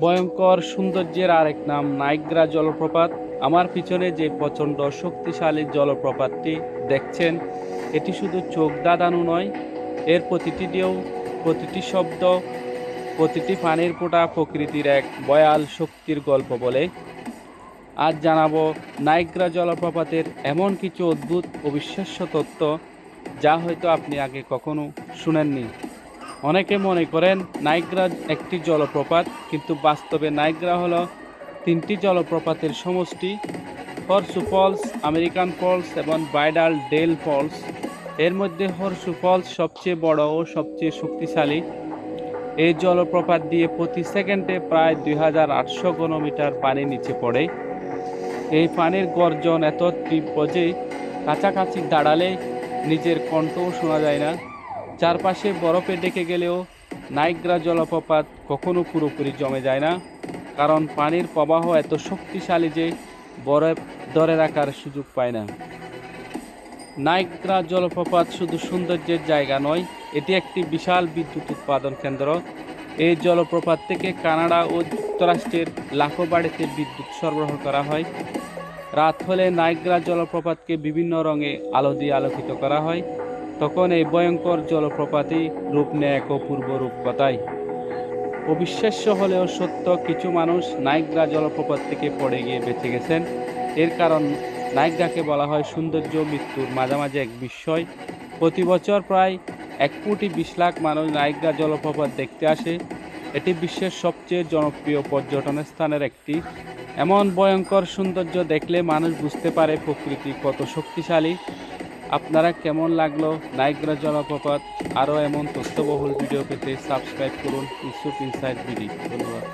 ভয়ঙ্কর সৌন্দর্যের আরেক নাম নাইগ্রা জলপ্রপাত। আমার পিছনে যে প্রচণ্ড শক্তিশালী জলপ্রপাতটি দেখছেন, এটি শুধু চোখ দাদানো নয়, এর প্রতিটি ঢেউ, প্রতিটি শব্দ, প্রতিটি পানির ফোঁটা প্রকৃতির এক বয়াল শক্তির গল্প বলে। আজ জানাব নাইগ্রা জলপ্রপাতের এমন কিছু অদ্ভুত অবিশ্বাস্য তথ্য যা হয়তো আপনি আগে কখনো শুনেননি। অনেকে মনে করেন নাইগ্রা একটি জলপ্রপাত, কিন্তু বাস্তবে নাইগ্রা হলো তিনটি জলপ্রপাতের সমষ্টি হরসু ফলস, আমেরিকান ফলস এবং বাইডাল ডেল ফলস। এর মধ্যে হরসু ফলস সবচেয়ে বড় ও সবচেয়ে শক্তিশালী। এই জলপ্রপাত দিয়ে প্রতি সেকেন্ডে প্রায় দুই হাজার আটশো ঘনমিটার পানি নিচে পড়ে। এই পানির গর্জন এত তীব্র যে কাছাকাছি দাঁড়ালে নিজের কণ্ঠও শোনা যায় না। চারপাশে বরফে ডেকে গেলেও নাইগ্রা জলপ্রপাত কখনো পুরোপুরি জমে যায় না, কারণ পানির প্রবাহ এত শক্তিশালী যে বরফ ধরে রাখার সুযোগ পায় না। নাইগ্রা জলপ্রপাত শুধু সৌন্দর্যের জায়গা নয়, এটি একটি বিশাল বিদ্যুৎ উৎপাদন কেন্দ্র। এই জলপ্রপাত থেকে কানাডা ও যুক্তরাষ্ট্রের লাখো বাড়িতে বিদ্যুৎ সরবরাহ করা হয়। রাত হলে নাইগ্রা জলপ্রপাতকে বিভিন্ন রঙে আলো দিয়ে আলোকিত করা হয়। তখন এই ভয়ঙ্কর জলপ্রপাতই রূপ নেয় এক অপূর্ব রূপকথায় অবিশ্বাস্য হলেও সত্য, কিছু মানুষ নাইগ্রা জলপ্রপাত থেকে পড়ে গিয়ে বেঁচে গেছেন। এর কারণ নাইগ্রাকে বলা হয় সৌন্দর্য মৃত্যুর মাঝামাঝি এক বিস্ময়। প্রতি বছর প্রায় এক কোটি বিশ লাখ মানুষ নাইগ্রা জলপ্রপাত দেখতে আসে। এটি বিশ্বের সবচেয়ে জনপ্রিয় পর্যটন স্থানের একটি। এমন ভয়ঙ্কর সৌন্দর্য দেখলে মানুষ বুঝতে পারে প্রকৃতি কত শক্তিশালী। আপনারা কেমন লাগল? নাইগ্রা জলপ্রপাত আরও এমন তথ্যবহুল ভিডিও পেতে সাবস্ক্রাইব করুন ইউসুফ ইনসাইড বিডি ধন্যবাদ।